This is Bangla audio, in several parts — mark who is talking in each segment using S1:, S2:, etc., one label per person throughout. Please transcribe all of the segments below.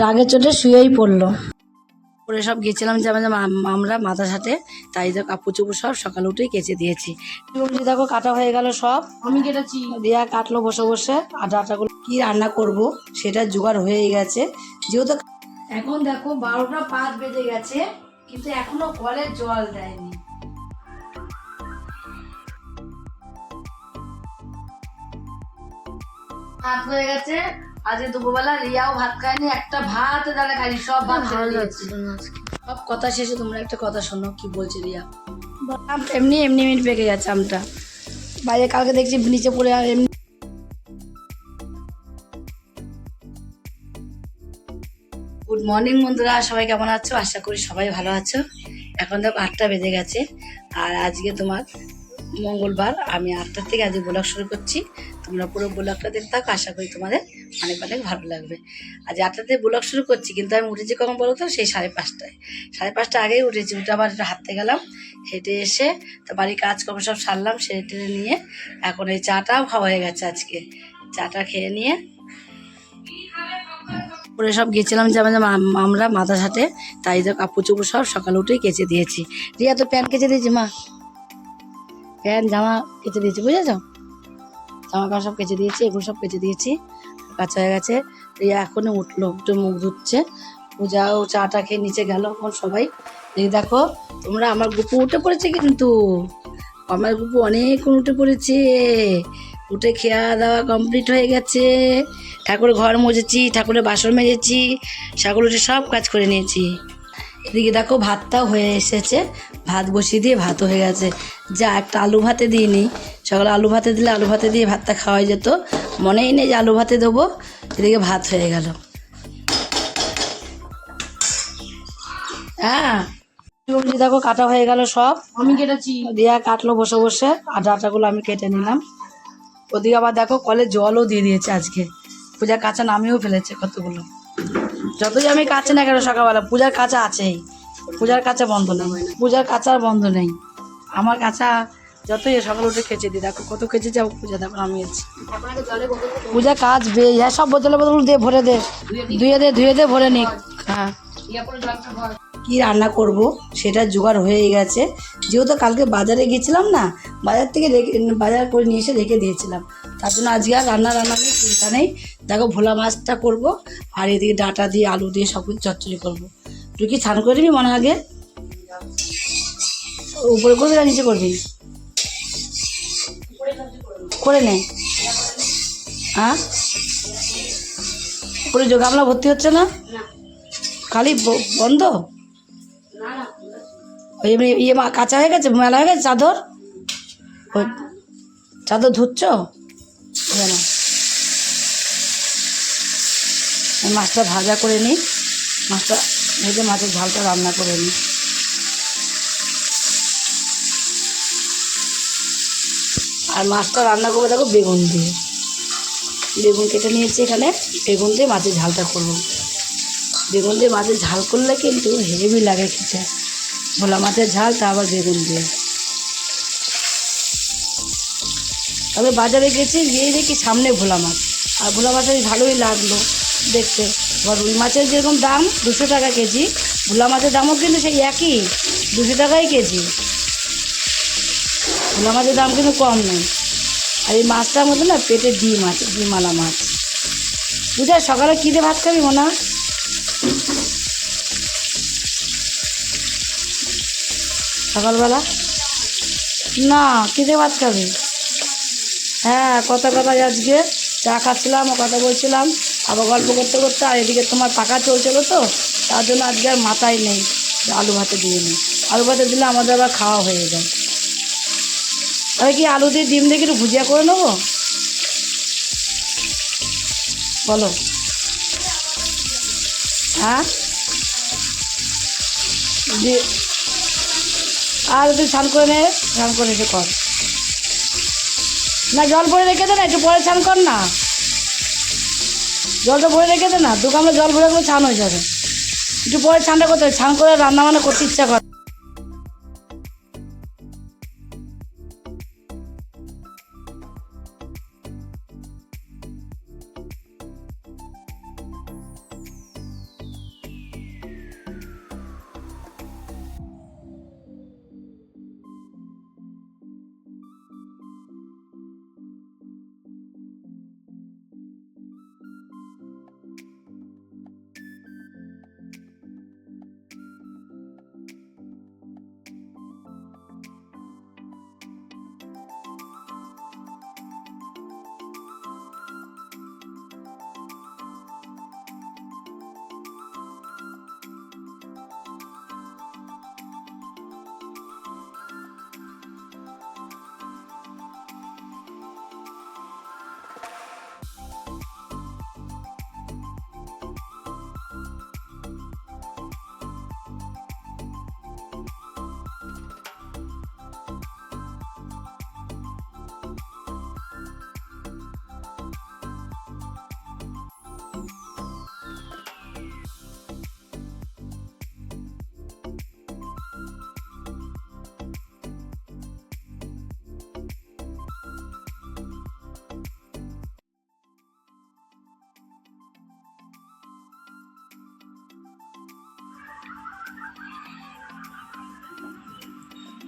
S1: রাগে চোটে শুয়েই পড়ল। পরে সব গেছিলাম যে আমাদের আমরা মাথার সাথে তাই তো কাপড় চুপড় সব সকালে উঠেই কেচে দিয়েছি। সবজি দেখো কাটা হয়ে গেল সব। আমি কেটেছি। দিয়া কাটলো বসে বসে আটা আটাগুলো কি রান্না করব সেটা জোগাড় হয়ে গেছে। যেহেতু এখন দেখো বারোটা পাঁচ বেজে গেছে কিন্তু এখনও কলের জল দেয়নি। ভাত হয়ে গেছে। আজকে দুপুরবেলা রিয়াও ভাত খায়নি একটা ভাত দাঁড়া খাইনি সব ভাত। সব কথা শেষে তোমরা একটা কথা শোনো কি বলছে রিয়া? এমনি এমনি এমনি পেকে গেছে আমটা। বাইরে কালকে দেখছি নিচে পড়ে আর এমনি গুড মর্নিং বন্ধুরা সবাই কেমন আছো? আশা করি সবাই ভালো আছো। এখন দেখো আটটা বেজে গেছে আর আজকে তোমার মঙ্গলবার আমি আটটার থেকে আজকে ব্লগ শুরু করছি। তোমরা পুরো ব্লগটা দেখতে থাকো আশা করি তোমাদের অনেক অনেক ভালো লাগবে। আজ আটটা থেকে ব্লগ শুরু করছি, কিন্তু আমি উঠেছি কখন বলো তো? সেই সাড়ে পাঁচটায়। সাড়ে পাঁচটা আগেই উঠেছি, উঠে আবার একটু হাঁটতে গেলাম, হেঁটে এসে তো বাড়ির কাজকর্ম সব সারলাম, সেরে টেরে নিয়ে এখন এই চাটাও খাওয়া হয়ে গেছে আজকে। চাটা খেয়ে নিয়ে পরে সব গেছিলাম যে আমাদের আমরা মাথা সাথে তাই তো কাপড় চুপড় সব সকালে উঠেই কেচে দিয়েছি। রিয়া, তো প্যান্ট কেচে দিয়েছি, মা। প্যান্ট, জামা কেচে দিয়েছি, বুঝেছ? জামা কাপড় সব কেচে দিয়েছি, এগুলো সব কেচে দিয়েছি। কাঁচা হয়ে গেছে রিয়া এখনই উঠল একটু মুখ ধুচ্ছে। পূজাও চাটা খেয়ে নিচে গেল এখন সবাই। এই দেখো, তোমরা আমার গুপু উঠে পড়েছে কিন্তু? আমার গুপু অনেকক্ষণ উঠে পড়েছে। উঠে খেয়া দাওয়া কমপ্লিট হয়ে গেছে। ঠাকুর ঘর মজেছি, ঠাকুরের বাসন মেজেছি ঠাকুর উঠে সব কাজ করে নিয়েছি। এদিকে দেখো ভাতটাও হয়ে এসেছে। ভাত বসিয়ে দিয়ে ভাতও হয়ে গেছে। যা একটা আলু ভাতে দিইনি। সকালে আলু ভাতে দিলে আলু ভাতে দিয়ে ভাতটা খাওয়া যেত। মনেই নেই যে আলু ভাতে দেবো। এদিকে ভাত হয়ে গেল। হ্যাঁ। সবজি দেখো কাটা হয়ে গেল সব। আমি কেটেছি। দিয়া কাটলো বসে বসে। আটা আটাগুলো আমি কেটে নিলাম। ওদিকে আবার দেখো কলে জলও দিয়ে দিয়েছে আজকে। পূজা কাঁচা নামিয়েও ফেলেছে কতগুলো। যতই আমি কাছে না কেন সকালবেলা, পূজার কাঁচা আছেই। পূজার কাঁচা বন্ধ নেই পূজার কাঁচার বন্ধ নেই। আমার কাঁচা যতই সকাল উঠে খেয়েছে দি দেখো কত খেয়েছে যাব পূজা, দেখো নামিয়েছি পূজা কাজ বে হ্যাঁ সব বোতলে বোতল দিয়ে ভরে দে। ধুয়ে দে ধুয়ে দে, ভরে নিক। হ্যাঁ। কি রান্না করব? সেটা জোগাড় হয়ে গেছে। যেহেতু কালকে বাজারে গেছিলাম না, বাজার থেকে বাজার করে নিয়ে এসে রেখে দিয়েছিলাম। তার জন্য আজকে আর রান্না রান্না নেই চিন্তা নেই। দেখো ভোলা মাছটা করব আর এদিকে ডাটা দিয়ে আলু দিয়ে সব কিছু চচ্চড়ি করব। তুই কি স্নান করে নিবি মনে আগে? উপরে করবি না নিচে করবি? করে নে। হ্যাঁ উপরে যে গামলা ভর্তি হচ্ছে না? খালি বন্ধ? ওই এমনি ইয়ে মা কাঁচা হয়ে গেছে মেলা হয়ে গেছে চাদর? ওই চাদর ধুচ্ছ? ইয়ে না। মাছটা ভাজা করে নিই। মাছটা ভেজে মাছের ঝালটা রান্না করে নিই। আর মাছটা রান্না করব দেখো বেগুন দিয়ে। বেগুন কেটে নিয়েছি এখানে। বেগুন দিয়ে মাছের ঝালটা করব। বেগুন দিয়ে মাছের ঝাল করলে কিন্তু হেভি লাগে খেতে। ভোলা মাছের ঝাল তা আবার বেগুন দিয়ে। তবে বাজারে গেছি, গিয়ে দেখি সামনে ভোলা মাছ। আর ভোলা মাছের ভালোই লাগল দেখতে। এবার রুই মাছের যেরকম দাম, দুশো টাকা কেজি, ভোলা মাছের দামও কিন্তু সেই একই, দুশো টাকাই কেজি। ভোলা মাছের দাম কিন্তু কম নেই। আর এই মাছটার মধ্যে না পেটে ডিম আছে ডিমালা মাছ। বুঝা সকালে কী দিয়ে ভাত খাবি মনে? সকালবেলা? না কিনে ভাত খাবি? হ্যাঁ কথা কথা আজকে। চা খাচ্ছিলাম, ও কথা বলছিলাম। আবার গল্প করতে করতে আর এদিকে তোমার পাকা চলছিল তো, তার জন্য আজকে আর মাথায় নেই, আলু ভাতে দিয়ে নিই। আলু ভাতে দিলে আমাদের আবার খাওয়া হয়ে যায়। তবে কি আলু দিয়ে ডিম দিয়ে একটু ভুজিয়া করে নেব? বলো। হ্যাঁ? আর তুই স্নান করে নে, স্নান করে এসে কর। না, জল ভরে রেখে দে না, একটু পরে ছান কর না। জলটা ভরে রেখে দে না, দু গামলা জল ভরে রাখলে স্নান হয়ে যাবে। একটু পরে ছানটা করতে হবে ছান করে রান্না বান্না করতে ইচ্ছা করে।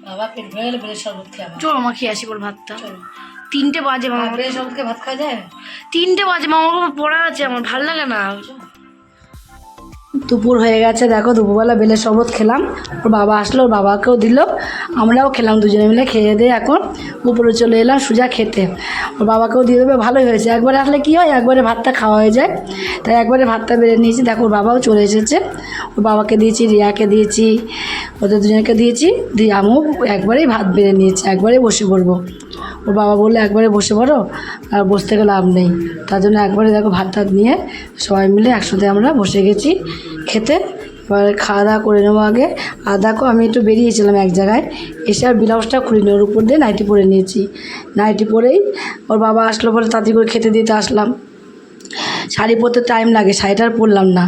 S1: বাবা পেট ভরে গেলে বেলের শরবত খেয়ে আমার।
S2: চলো মা খেয়ে আসি বল ভাতটা।
S1: চলো।
S2: তিনটে বাজে মামা।
S1: বেলের শরবত খেয়ে ভাত খাওয়া যায়?
S2: তিনটে বাজে মামা পড়া আছে আমার ভালো লাগে না।
S1: দুপুর হয়ে গেছে, দেখো দুপুরবেলা বেলের শরবত খেলাম। ওর বাবা আসলো, ওর বাবাকেও দিল। আমরাও খেলাম দুজনে মিলে, খেয়ে দিয়ে এখন উপরে চলে এলাম সুজা খেতে। ওর বাবাকেও দিয়ে দেবে, ভালোই হয়েছে। একবারে আসলে কী হয়, একবারে ভাতটা খাওয়া হয়ে যায়। তাই একবারে ভাতটা বেড়ে নিয়েছি। দেখো ওর বাবাও চলে এসেছে। ওর বাবাকে দিয়েছি, রিয়াকে দিয়েছি, ওদের দুজনকে দিয়েছি। দিয়ে আমিও একবারেই ভাত বেড়ে নিয়েছি, একবারেই বসে পড়ব। ওর বাবা বললে, একবারে বসে পড়ো, আর বসতে গেলে লাভ নেই। তার জন্য একবারে দেখো ভাত টাত নিয়ে সবাই মিলে একসাথে আমরা বসে গেছি খেতে। এবার খাওয়া দাওয়া করে নেব আগে। আর দেখো, আমি একটু বেরিয়েছিলাম এক জায়গায়। এসে আর ব্লাউজটা খুলিনি, ওর উপর দিয়ে নাইটি পরে নিয়েছি। নাইটি পরেই ওর বাবা আসলো পরে তাড়াতাড়ি করে খেতে দিতে আসলাম। শাড়ি পরতে টাইম লাগে, শাড়িটা আর পরলাম না।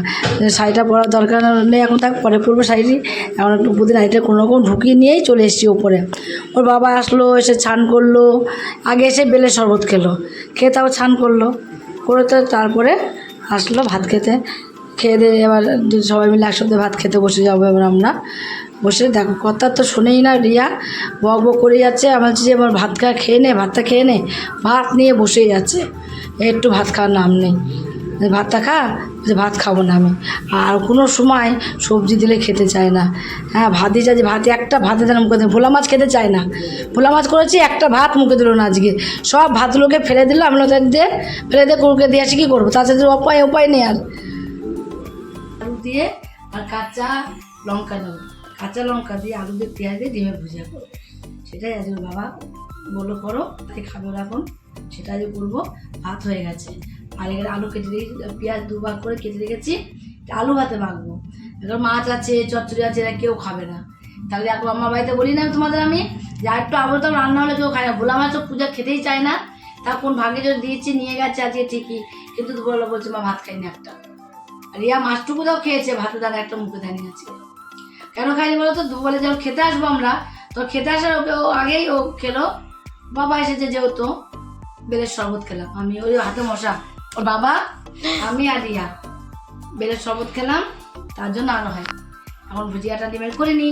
S1: শাড়িটা পরার দরকার নেই এখন থাক পরে পরবো শাড়ি এখন একটু বুদ্ধি কোনো রকম ঢুকিয়ে নিয়েই চলে এসেছি ওপরে। ওর বাবা আসলো, এসে ছান করল। আগে এসে বেলের শরবত খেলো। খেয়ে তাও ছান করল। করে তো তারপরে আসলো ভাত খেতে। খেয়ে দিয়ে এবার সবাই মিলে একসাথে ভাত খেতে বসে যাব, এবার আমরা। বসে দেখো কথা তো শোনেই না রিয়া। বক বক করে যাচ্ছে। আমার বলছি যে আমার ভাত খা খেয়ে নে ভাতটা খেয়ে নে। ভাত নিয়ে বসেই যাচ্ছে। একটু ভাত খাওয়ার নাম নেই। ভাতটা খা বলছে, ভাত খাব না আমি। আর কোনো সময় সবজি দিলে খেতে চায় না। হ্যাঁ ভাত দিয়ে যে ভাত একটা ভাতে দিলাম মুখে দিলাম। ভোলা মাছ খেতে চায় না। ভোলা মাছ করেছি একটা ভাত মুখে দিল না আজকে। সব ভাতগুলোকে ফেলে দিল আমরা তাদের দিয়ে ফেলে দিয়ে কুকুরকে দিয়ে আসি কী করব? তাছাড়া উপায় উপায় নেই আর। দিয়ে আর কাঁচা লঙ্কা দেবো। কাঁচা লঙ্কা দিয়ে আলু দিয়ে পেঁয়াজ দিয়ে ডিমে ভুজিয়া করব। সেটাই আজ বাবা বলল, করো, তাই খাবে এখন। সেটা যে করব। ভাত হয়ে গেছে। আর এখানে আলু কেটে রেখে, পেঁয়াজ দুবার করে কেটে রেখেছি। আলু ভাতে মাখবো। এখন মাছ আছে, চচ্চড়ি আছে, এরা কেউ খাবে না। তাহলে এখন আমার বাড়িতে বলি না তোমাদের আমি, যে একটু আবার তো রান্না হলে কেউ খায় না। ভোলা মাছ পূজা খেতেই চায় না। তা কোন ভাগে যদি দিয়েছি, নিয়ে গেছে আজকে ঠিকই। কিন্তু দুপুরবেলা বলছে, মা, ভাত খাইনি একটা। আর রিয়া মাছটুকু দাও খেয়েছে, ভাতে দাঁড়া একটা মুখে দেয়নি আছে। কেন খাইনি বলো তো দুপুরে যখন খেতে আসব আমরা। তো খেতে আসার ও আগেই ও খেলো। বাবা এসেছে যেহেতু বেলের শরবত খেলাম। আমি ওই হাতে মশা। ওর বাবা আমি আর রিয়া। বেলের শরবত খেলাম তার জন্য আরও হয়। এখন ভুজিয়াটা ডিমের করে নিই।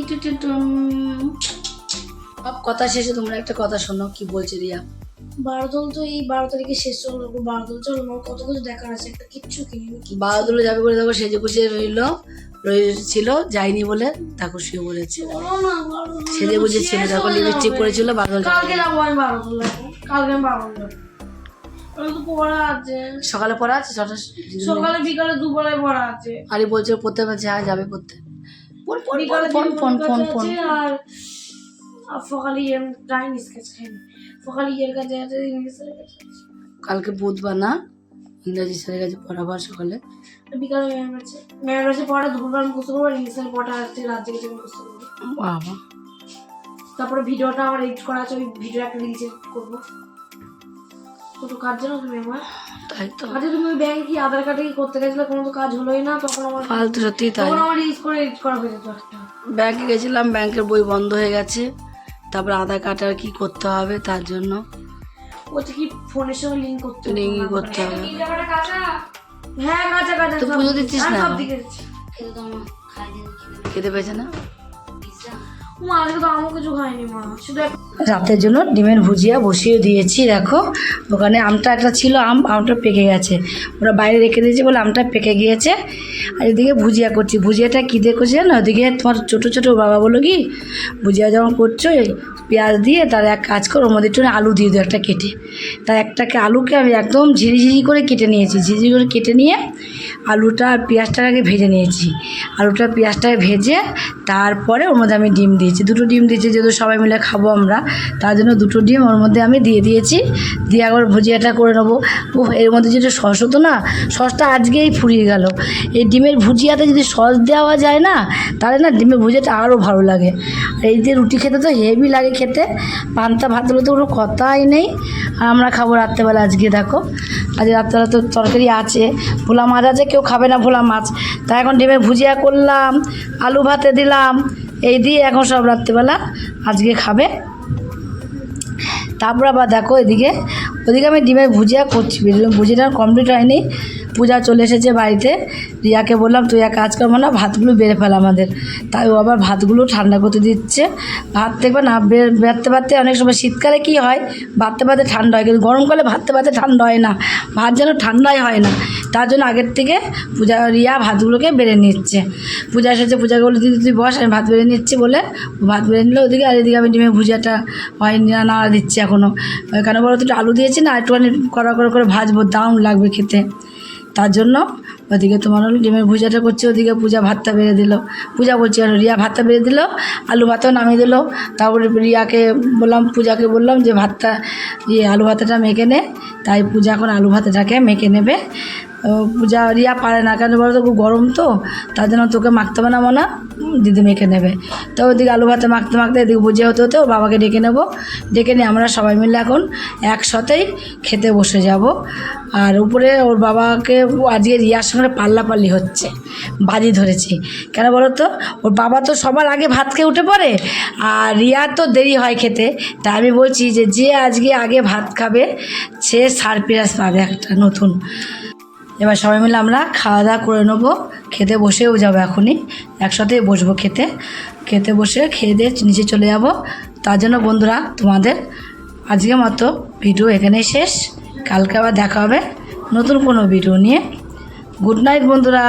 S1: সব কথা শেষে তোমরা একটা কথা শোনো কি বলছে রিয়া?
S2: বারো দল তো এই বারো তারিখে শেষ চলো বারো দল চলো আমার কত কিছু দেখার আছে একটা কিচ্ছু কিনিনি।
S1: বারোদুলো যাবে বলে দেখো সেজে গুছিয়ে রইল। রয়েছিল যায়নি বলে তা খুশিও বলেছে
S2: চলো না বারো দল
S1: সেজে গুজে ছিল দেখো লিপস্টিক পরেছিল বাদল সকালে পড়া আছে ছটা
S2: সকালে বিকালে দুপুরে পড়া আছে।
S1: আরে বলছে পড়তে পারছে হ্যাঁ যাবে পড়তে। ফোন ফোন ফোন
S2: সকালে টাইম স্কেচ খাইনি। সকালে ইয়ের কাছে।
S1: কালকে বুধবার না? ইংরাজি স্যারের কাছে পড়াবার সকালে।
S2: বিকালে ম্যাম আছে। ম্যাম আছে পড়া দুপুরবার বুঝতে পারব আর ইংলিশের পড়া আছে রাত জেগে জেগে বুঝতে পারব
S1: বাবা।
S2: তারপরে ভিডিওটা আমার এডিট করা আছে ওই ভিডিও একটা রিলিজ করব। কত কাজ জানো তুমি আমার
S1: তাই তো।
S2: আচ্ছা তুমি ওই ব্যাংক কি আধার কার্ডে কি করতে গেছিলে? কোনো তো কাজ হলোই না তখন আমার
S1: ফালতু সত্যি তাই।
S2: তখন আমার রিলিজ করে এডিট করা হয়ে যেত
S1: ব্যাংকে গেছিলাম ব্যাংকের বই বন্ধ হয়ে গেছে। তারপরে আধার কার্ড আর কি করতে হবে তার জন্য।
S2: ওটা কি ফোনের সঙ্গে লিঙ্ক করতে
S1: লিঙ্ক করতে হবে।
S2: হ্যাঁ কাঁচা কাঁচা।
S1: তো পুজো দিচ্ছিস না?
S2: সব দিকে
S1: খেতে পেয়েছে না?
S2: মা আজকে তো আমও কিছু খাইনি মা। শুধু
S1: রাতের জন্য ডিমের ভুজিয়া বসিয়ে দিয়েছি দেখো। ওখানে আমটা একটা ছিল আম আমটা পেকে গেছে। ওরা বাইরে রেখে দিয়েছে বলে আমটা পেকে গিয়েছে। আর এদিকে ভুজিয়া করছি। ভুজিয়াটা কী দিয়ে করছি জানো? ওদিকে তোমার ছোটো ছোটো বাবা বলো কি? ভুজিয়া যখন করছ পেঁয়াজ দিয়ে তার এক কাজ করো, ওর মধ্যে একটু আলু দিয়ে দিও একটা কেটে। তাই একটাকে আলুকে আমি একদম ঝিরিঝিরি করে কেটে নিয়েছি। ঝিরিঝিরি করে কেটে নিয়ে আলুটা আর পেঁয়াজটাকে আগে ভেজে নিয়েছি। আলুটা পেঁয়াজটাকে ভেজে তারপরে ওর মধ্যে আমি ডিম দিয়েছি। দুটো ডিম দিয়েছি যেহেতু সবাই মিলে খাব আমরা, তার জন্য দুটো ডিম ওর মধ্যে আমি দিয়ে দিয়েছি। দিয়ে একবার ভুজিয়াটা করে নেব। ও এর মধ্যে যদি সস হতো না, সসটা আজকেই ফুরিয়ে গেল। এই ডিমের ভুজিয়াতে যদি সস দেওয়া যায় না, তাহলে না ডিমের ভুজিয়াটা আরও ভালো লাগে। এই যে রুটি খেতে তো হেভি লাগে খেতে। পান্তা ভাত হলে তো কোনো কথাই নেই। আর আমরা খাব রাত্রেবেলা আজকে, দেখো। আজ রাত্রেবেলা তো তরকারি আছে। ভোলা মাছ আছে, কেউ খাবে না ভোলা মাছ। তাই এখন ডিমের ভুজিয়া করলাম, আলু ভাতে দিলাম। এই দিয়ে এখন সব রাত্রেবেলা আজকে খাবে। তারপর আবার দেখো এদিকে ওদিকে আমি ডিমের ভুজিয়া করছি ভুজিয়াটা কমপ্লিট হয়নি। পূজা চলে এসেছে বাড়িতে। রিয়াকে বললাম, তুই এক কাজ করব না ভাতগুলো বেড়ে ফেল আমাদের। তাই ও আবার ভাতগুলো ঠান্ডা করতে দিচ্ছে। ভাত দেখবে না বেরতে পারতে অনেক সময় শীতকালে কি হয় ভাততে পারতে ঠান্ডা হয়, কিন্তু গরমকালে ভাততে পারতে ঠান্ডা হয় না। ভাত যেন ঠান্ডাই হয় না। তার জন্য আগের থেকে পূজা, রিয়া ভাতগুলোকে বেড়ে নিচ্ছে। পূজা এসেছে পূজাকে বলে দিদি, তুই বস, আমি ভাত বেড়ে নিচ্ছি। বলে ভাত বেড়ে নিলে। ওদিকে আর এদিকে আমি ডিমের ভুজিয়াটা হয়নি, না দিচ্ছি এখনও কেন বলো তুই আলু দিয়েছি না, একটুখানি কড়া কড়া করে ভাজবো, দারুণ লাগবে খেতে। তার জন্য ওদিকে তোমার ডিমের ভুজাটা করছে, ওদিকে পূজা ভাতটা বেড়ে দিল। পূজা বলছি আর রিয়া ভাতটা বেড়ে দিল? আলু ভাতও নামিয়ে দিল। তারপরে রিয়াকে বললাম, পূজাকে বললাম যে, ভাতটা ইয়ে আলু ভাতাটা মেখে নে। তাই পূজা এখন আলু ভাতাটাকে মেখে নেবে। পূজা রিয়া পারে না কেন বলো তো, খুব গরম তো, তার জন্য তোকে মাখতে হবে না মনে? দিদি মেখে নেবে। তো ওদিকে আলু ভাতে মাখতে মাখতে এদিকে বুঝে হতে হতে ওর বাবাকে ডেকে নেব। ডেকে নিয়ে আমরা সবাই মিলে এখন একসাথেই খেতে বসে যাব। আর উপরে ওর বাবাকে, আজকে রিয়ার সঙ্গে পাল্লাপাল্লি হচ্ছে, বাজি ধরেছি। কেন বলো তো, ওর বাবা তো সবার আগে ভাত খেয়ে উঠে পড়ে, আর রিয়ার তো দেরি হয় খেতে। তাই আমি বলছি যে যে আজকে আগে ভাত খাবে, সে সারপ্রাইজ পাবে একটা নতুন। এবার সবাই মিলে আমরা খাওয়া দাওয়া করে নেব। খেতে বসেও যাব এখনই। একসাথে বসবো খেতে। খেতে বসে খেয়ে দিয়ে নিচে চলে যাব। তার জন্য বন্ধুরা, তোমাদের আজকে মতো ভিডিও এখানেই শেষ। কালকে আবার দেখা হবে নতুন কোনো ভিডিও নিয়ে। গুড নাইট বন্ধুরা।